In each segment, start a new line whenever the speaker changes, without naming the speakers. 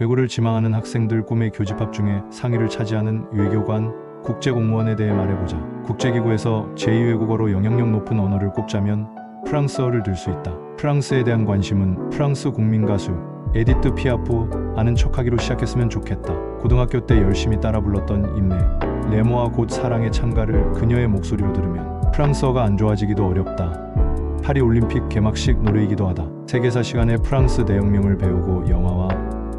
외고를 지망하는 학생들 꿈의 교집합 중에 상위를 차지하는 외교관, 국제공무원에 대해 말해보자. 국제기구에서 제2외국어로 영향력 높은 언어를 꼽자면 프랑스어를 들 수 있다. 프랑스에 대한 관심은 프랑스 국민 가수 에디트 피아프 아는 척하기로 시작했으면 좋겠다. 고등학교 때 열심히 따라 불렀던 임내 레모아 곧 사랑의 창가를 그녀의 목소리로 들으면 프랑스어가 안 좋아지기도 어렵다. 파리 올림픽 개막식 노래이기도 하다. 세계사 시간에 프랑스 내영명을 배우고 영화와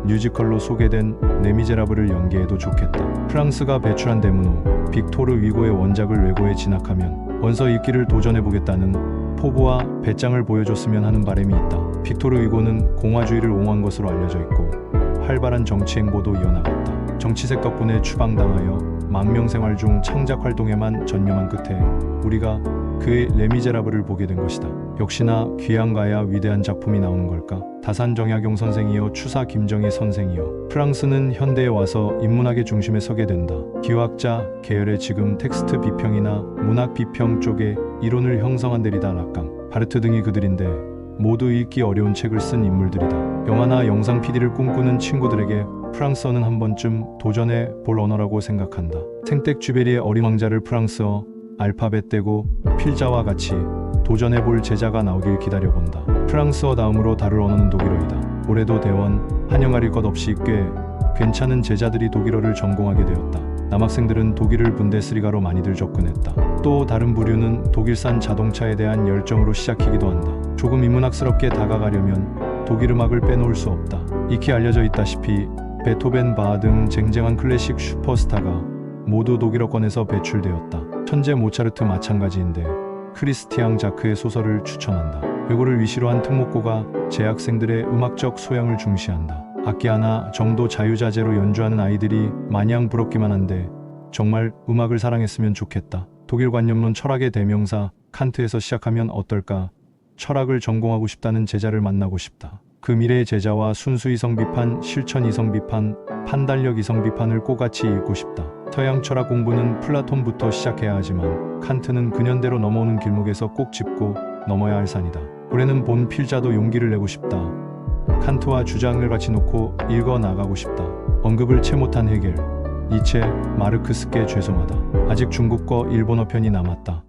뮤지컬로 소개된 네미제라블을 연기해도 좋겠다. 프랑스가 배출한 대문호 빅토르 위고의 원작을 외고에 진학하면 원서 읽기를 도전해보겠다는 포부와 배짱을 보여줬으면 하는 바람이 있다. 빅토르 위고는 공화주의를 옹호한 것으로 알려져 있고 활발한 정치 행보도 이어나갔다. 정치색 덕분에 추방당하여 망명 생활 중 창작 활동에만 전념한 끝에 우리가 그의 레미제라블을 보게 된 것이다. 역시나 귀한가야 위대한 작품이 나오는 걸까? 다산 정약용 선생이여 추사 김정희 선생이여 프랑스는 현대에 와서 인문학의 중심에 서게 된다. 기화학자 계열의 지금 텍스트 비평이나 문학 비평 쪽에 이론을 형성한 데리다 락강, 바르트 등이 그들인데 모두 읽기 어려운 책을 쓴 인물들이다. 영화나 영상 PD를 꿈꾸는 친구들에게 프랑스어는 한 번쯤 도전해 볼 언어라고 생각한다. 생텍 쥐베리의 어린 왕자를 프랑스어 알파벳 떼고 필자와 같이 도전해 볼 제자가 나오길 기다려본다. 프랑스어 다음으로 다룰 언어는 독일어이다. 올해도 대원 한영아릴 것 없이 꽤 괜찮은 제자들이 독일어를 전공하게 되었다. 남학생들은 독일을 분데스리가로 많이들 접근했다. 또 다른 부류는 독일산 자동차에 대한 열정으로 시작이기도 한다. 조금 인문학스럽게 다가가려면 독일 음악을 빼놓을 수 없다. 익히 알려져 있다시피 베토벤, 바하 등 쟁쟁한 클래식 슈퍼스타가 모두 독일어권에서 배출되었다. 천재 모차르트 마찬가지인데 크리스티앙 자크의 소설을 추천한다. 외고를 위시로 한 특목고가 재학생들의 음악적 소양을 중시한다. 악기 하나 정도 자유자재로 연주하는 아이들이 마냥 부럽기만 한데 정말 음악을 사랑했으면 좋겠다. 독일 관념론 철학의 대명사 칸트에서 시작하면 어떨까? 철학을 전공하고 싶다는 제자를 만나고 싶다. 그 미래의 제자와 순수 이성 비판, 실천 이성 비판, 판단력 이성 비판을 꼬같이 읽고 싶다. 서양 철학 공부는 플라톤부터 시작해야 하지만 칸트는 근현대로 넘어오는 길목에서 꼭 짚고 넘어야 할 산이다. 올해는 본 필자도 용기를 내고 싶다. 칸트와 주장을 같이 놓고 읽어 나가고 싶다. 언급을 채 못한 해겔, 니체, 마르크스께 죄송하다. 아직 중국어, 일본어 편이 남았다.